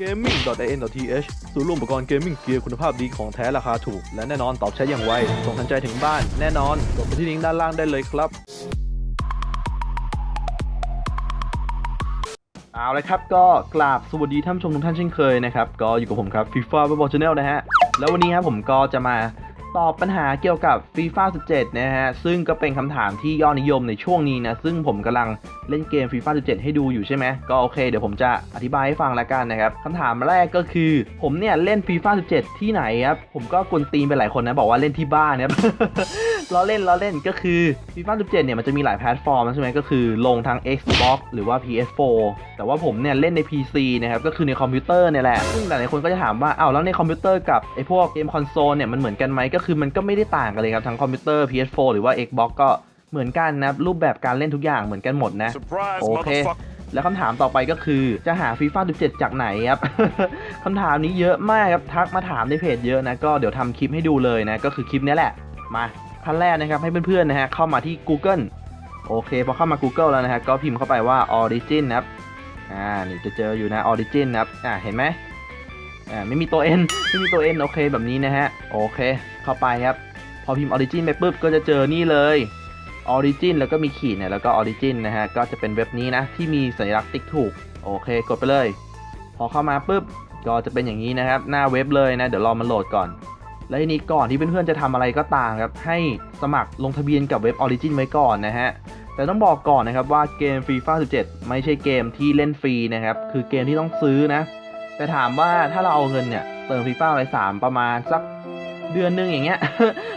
gaming.in.th ศูนย์รวมอุปกรณ์เกมมิ่งเกียร์คุณภาพดีของแท้ราคาถูก และแน่นอนตอบใช้อย่างไว ส่งทันใจถึงบ้านแน่นอนกดไปที่ลิงก์ด้านล่างได้เลยครับ เอาละครับก็กราบสวัสดีท่านผู้ชมทุกท่านเช่นเคยนะครับ ก็อยู่กับผมครับ FIFA b a b l e Channel นะฮะ แล้ววันนี้ครับผมก็จะมา ตอบปัญหาเกี่ยวกับ FIFA 17 นะฮะ ซึ่งก็เป็นคำถามที่ยอดนิยมในช่วงนี้นะ ซึ่งผมกำลังเล่นเกม FIFA 17 ให้ดูอยู่ใช่ไหม ก็โอเค เดี๋ยวผมจะอธิบายให้ฟังแล้วกันนะครับคำถามแรกก็คือ ผมเนี่ยเล่น FIFA 17 ที่ไหนครับ ผมก็กวนตีนไปหลายคนนะ บอกว่าเล่นที่บ้านครับ ล้อเล่นล้อเล่นก็คือ FIFA 17 เนี่ยมันจะมีหลายแพลตฟอร์มใช่ไหมก็คือลงทั้ง Xbox หรือว่า PS4 แต่ว่าผมเนี่ยเล่นใน PC นะครับก็คือในคอมพิวเตอร์เนี่ยแหละซึ่งหลายๆคนก็จะถามว่าอ้าวแล้วในคอมพิวเตอร์กับไอ้พวกเกมคอนโซลเนี่ยมันเหมือนกันไหมก็คือมันก็ไม่ได้ต่างกันเลยครับทั้งคอมพิวเตอร์ PS4 หรือว่า Xbox ก็เหมือนกันนะรูปแบบการเล่นทุกอย่างเหมือนกันหมดนะ Surprise, โอเค motherfucker. แล้วคำถามต่อไปก็คือจะหา FIFA 17 จากไหนครับ คำถามนี้เยอะมากครับ ทักมาถามในเพจเยอะนะ ก็เดี๋ยวทำคลิปให้ดูเลยนะ ก็คือคลิปนี้แหละ มา ขั้นแรกนะครับให้เพื่อนๆนะฮะเข้ามาที่ Google โอเคพอเข้ามา Google แล้วนะฮะก็พิมพ์เข้าไปว่า Origin นะครับอ่านี่จะเจออยู่นะ Origin นะครับอ่าเห็นไหมอ่าไม่มีตัว N ไม่มีตัว N โอเคแบบนี้นะฮะโอเคเข้าไปครับพอพิมพ์ Origin ไปปุ๊บก็จะเจอนี่เลย Origin แล้วก็มีขีดเนี่ยแล้วก็ Origin นะฮะก็จะเป็นเว็บนี้นะที่มีสัญลักษณ์ติ๊กถูกโอเคกดไปเลย พอเข้ามาปุ๊บก็จะเป็นอย่างนี้นะครับ หน้าเว็บเลยนะ เดี๋ยวรอมันโหลดก่อน และทีนี้ก่อนที่เพื่อนๆจะทำอะไรก็ตามครับให้สมัครลงทะเบียนกับเว็บ Origin ไว้ก่อนนะฮะแต่ต้องบอกก่อนนะครับว่าเกม FIFA 17 ไม่ใช่เกมที่เล่นฟรีนะครับคือเกมที่ต้องซื้อนะแต่ถามว่าถ้าเราเอาเงินเนี่ยเติม FIFA ไป3ประมาณสักเดือนนึงอย่างเงี้ย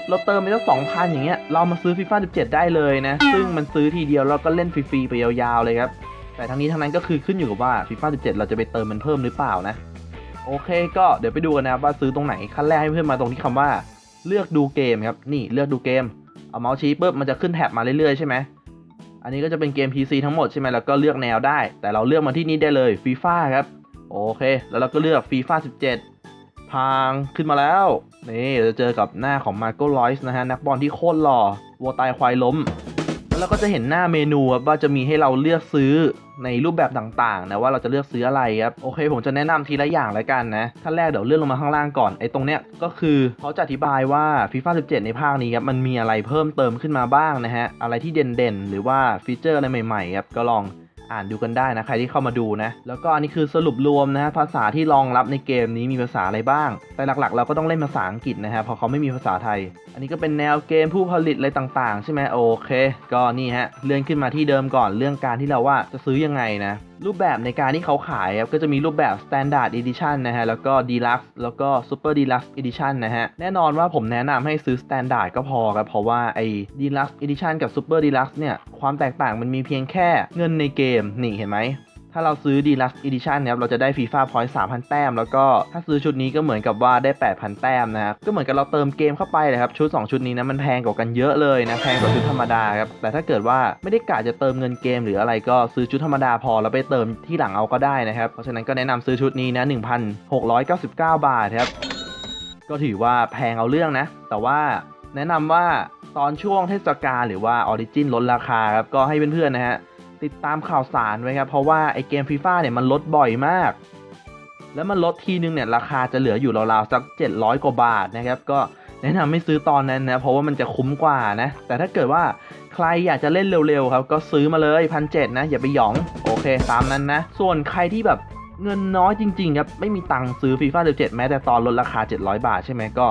เราเติมไปสัก2,000อย่างเงี้ยเรามาซื้อ FIFA 17 ได้เลยนะซึ่งมันซื้อทีเดียวเราก็เล่นฟรีๆไปยาวๆเลยครับแต่ทั้งนี้ทั้งนั้นก็คือขึ้นอยู่กับว่า FIFA 17 เราจะไปเติมมันเพิ่มหรือเปล่านะ โอเคก็เดี๋ยวไปดูกันนะครับว่าซื้อตรงไหนขั้นแรกให้เพื่อนมาตรงที่คำว่า เลือกดูเกมครับนี่เลือกดูเกมเอาเมาส์ชี้ปุ๊บมันจะขึ้นแท็บมาเรื่อยๆใช่ไหมอันนี้ก็จะเป็นเกม PC ทั้งหมดใช่ไหมแล้วก็เลือกแนวได้ แต่เราเลือกมาที่นี่ได้เลย FIFA ครับโอเค แล้วเราก็เลือก FIFA 17 พางขึ้นมาแล้วนี่เราจะเจอกับหน้าของมาโก้ลอยส์นะฮะนักบอลที่โคตรหล่อวัวตายควายล้ม แล้วเราก็จะเห็นหน้าเมนูครับว่าจะมีให้เราเลือกซื้อในรูปแบบต่างๆนะว่าเราจะเลือกซื้ออะไรครับโอเค ผมจะแนะนำทีละอย่างแล้วกันนะขั้นแรกเดี๋ยวเลื่อนลงมาข้างล่างก่อนไอ้ตรงเนี้ยก็คือเขาจะอธิบายว่า FIFA 17 ในภาคนี้ครับมันมีอะไรเพิ่มเติมขึ้นมาบ้างนะฮะอะไรที่เด่นๆหรือว่าฟีเจอร์อะไรใหม่ๆครับก็ลอง อ่านดูกันได้นะใครที่เข้ามาดูนะ แล้วก็อันนี้คือสรุปรวมนะฮะภาษาที่รองรับในเกมนี้มีภาษาอะไรบ้าง แต่หลักๆ เราก็ต้องเล่นภาษาอังกฤษนะฮะเพราะเขาไม่มีภาษาไทย อันนี้ก็เป็นแนวเกมผู้ผลิตอะไรต่างๆ ใช่ไหมโอเค ก็นี่ฮะเลื่อนขึ้นมาที่เดิมก่อนเรื่องการที่เราว่าจะซื้อยังไงนะรูปแบบในการที่เขาขายครับก็จะมีรูปแบบ Standard Edition นะฮะ แล้วก็ Deluxe แล้วก็ Super Deluxe Edition นะฮะ แน่นอนว่าผมแนะนำให้ซื้อ Standard ก็พอครับ เพราะว่าไอ้ Deluxe Edition กับ Super Deluxe เนี่ย ความแตกต่างมันมีเพียงแค่เงินในเกม นี่เห็นไหม ถ้าเราซื้อ Deluxe Edition นะครับเราจะได้ FIFA Point 3,000 แต้ม แล้วก็ถ้าซื้อชุดนี้ก็เหมือนกับว่าได้ 8,000 แต้มนะครับก็เหมือนกับเราเติมเกมเข้าไปเลยครับชุด 2 ชุดนี้นะมันแพงกว่ากันเยอะเลยนะแพงกว่าชุดธรรมดาครับแต่ถ้าเกิดว่าไม่ได้กะจะเติมเงินเกมหรืออะไรก็ซื้อชุดธรรมดาพอแล้วไปเติมที่หลังเอาก็ได้นะครับเพราะฉะนั้นก็แนะนำซื้อชุดนี้นะ1,699 บาทครับก็ถือว่าแพงเอาเรื่องนะ แต่ว่าแนะนำว่าตอนช่วงเทศกาลหรือว่าออริจินลดราคาครับก็ให้เพื่อนๆนะฮะ ติดตามข่าวสารไว้ครับ เพราะว่าไอเกมฟีฟ่าเนี่ยมันลดบ่อยมาก แล้วมันลดทีนึงเนี่ยราคาจะเหลืออยู่ราวๆสัก 700 กว่าบาทนะครับ ก็แนะนำไม่ซื้อตอนนั้นนะ เพราะว่ามันจะคุ้มกว่านะ แต่ถ้าเกิดว่าใครอยากจะเล่นเร็วๆครับ ก็ซื้อมาเลยพันเนะ อย่าไปหยอง โอเค ตามนั้นนะ ส่วนใครที่แบบ เงินน้อยจริงๆครับ ไม่มีตังค์ซื้อฟีฟ่า17 แม้แต่ตอนลดราคา 700 บาทใช่ไหมก็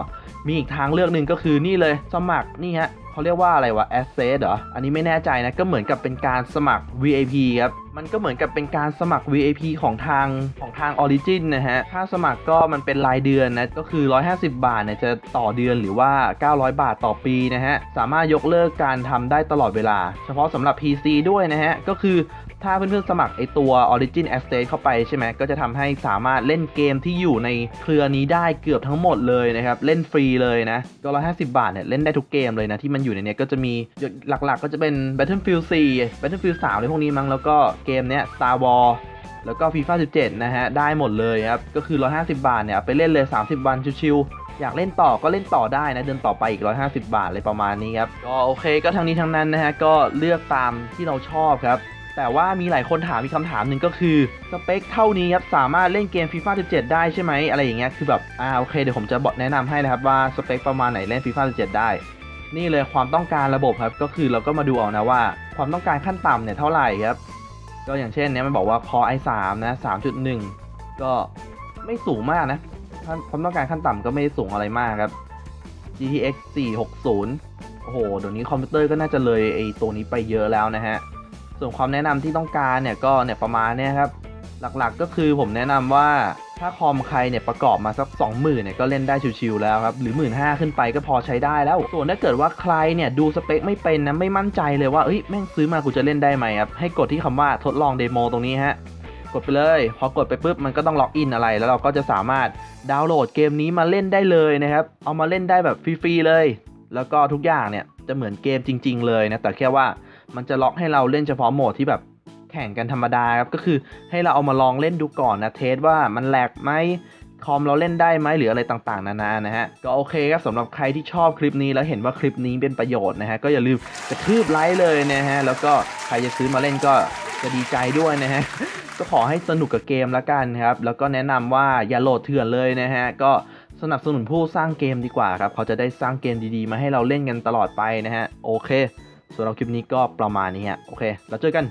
มีอีกทางเลือกหนึ่งก็คือนี่เลยสมัครนี่ฮะเขาเรียกว่าอะไรวะ Access เหรอ อันนี้ไม่แน่ใจนะ ก็เหมือนกับเป็นการสมัคร VIP ครับ มันก็เหมือนกับเป็นการสมัคร VIP ของทางของทาง Origin นะฮะถ้าสมัครก็มันเป็นรายเดือนนะ ก็คือ 150 บาทเนี่ยจะต่อเดือนหรือว่า 900 บาทต่อปีนะฮะ สามารถยกเลิกการทำได้ตลอดเวลา เฉพาะสำหรับ PC ด้วยนะฮะ ก็คือ ถ้าเพื่อนๆสมัครไอตัว Origin Access เข้าไปใช่ไหมก็จะทำให้สามารถเล่นเกมที่อยู่ในเครือนี้ได้เกือบทั้งหมดเลยนะครับ เล่นฟรีเลยนะก็150บาทเนี่ยเล่นได้ทุกเกมเลยนะ ที่มันอยู่ในนี้ก็จะมีหลักๆ ก็จะเป็น Battlefield 4 Battlefield 3อะไรพวกนี้มั้งแล้วก็เกมเนี้ย Star Wars แล้วก็ FIFA 17 นะฮะ ได้หมดเลยครับ ก็คือ 150 บาทเนี่ยไปเล่นเลย 30 วันชิวๆอยากเล่นต่อก็เล่นต่อได้นะ เดือนต่อไปอีก 150 บาทเลยประมาณนี้ครับ ก็โอเคก็ทั้งนี้ทั้งนั้นนะฮะ ก็เลือกตามที่เราชอบครับ แต่ว่ามีหลายคนถามมีคำถามหนึ่งก็คือสเปคเท่านี้ครับสามารถเล่นเกม FIFA 17 ได้ใช่ไหมอะไรอย่างเงี้ยคือแบบอ่าโอเคเดี๋ยวผมจะบอกแนะนำให้นะครับว่าสเปคประมาณไหนเล่น FIFA 17 ได้ นี่เลยความต้องการระบบครับก็คือเราก็มาดูเอานะว่า ความต้องการขั้นต่ำเนี่ยเท่าไหร่ครับก็อย่างเช่นเนี้ยมันบอกว่า Core i3 นะ 3.1 ก็ไม่สูงมากนะความต้องการขั้นต่ำก็ไม่ได้สูงอะไรมากครับ GTX 460 โอ้โหเดี๋ยวนี้คอมพิวเตอร์ก็น่าจะเลยไอตัวนี้ไปเยอะแล้วนะฮะ ส่วนความแนะนำที่ต้องการเนี่ยก็เนี่ยประมาณเนี้ยครับ หลักๆก็คือผมแนะนำว่าถ้าคอมใครเนี่ยประกอบมาสัก 20,000เนี่ยก็เล่นได้ชิวๆแล้วครับหรือ 1 5ื่นขึ้นไปก็พอใช้ได้แล้ว ส่วนถ้าเกิดว่าใครเนี่ยดูสเปคไม่เป็นนะไม่มั่นใจเลยว่าเอ้ยแม่งซื้อมากูจะเล่นได้ไหมครับให้กดที่คำว่าทดลองเดโมตรงนี้ฮะกดไปเลย พอกดไปปุ๊บมันก็ต้องล็อกอินอะไร แล้วเราก็จะสามารถดาวน์โหลดเกมนี้มาเล่นได้เลยนะครับเอามาเล่นได้แบบฟรีๆเลย แล้วก็ทุกอย่างเนี่ยจะเหมือนเกมจริง ๆ เลยนะแต่แค่ว่า มันจะล็อกให้เราเล่นเฉพาะโหมดที่แบบแข่งกันธรรมดาครับก็คือให้เราเอามาลองเล่นดูก่อนนะเทสว่ามันแหลกไหมคอมเราเล่นได้ไหมหรืออะไรต่างๆ นานานะฮะ ก็โอเคครับสำหรับใครที่ชอบคลิปนี้แล้วเห็นว่าคลิปนี้เป็นประโยชน์นะฮะ ก็อย่าลืมกระทืบไลค์เลยนะฮะ แล้วก็ใครจะซื้อมาเล่นก็จะดีใจด้วยนะฮะ ก็ขอให้สนุกกับเกมละกันครับ แล้วก็แนะนำว่าอย่าโหลดเถื่อนเลยนะฮะ ก็สนับสนุนผู้สร้างเกมดีกว่าครับเขาจะได้สร้างเกมดีๆ มาให้เราเล่นกันตลอดไปนะฮะโอเค ส่วนเราคลิปนี้ก็ประมาณนี้ฮะโอเค เราเจอกัน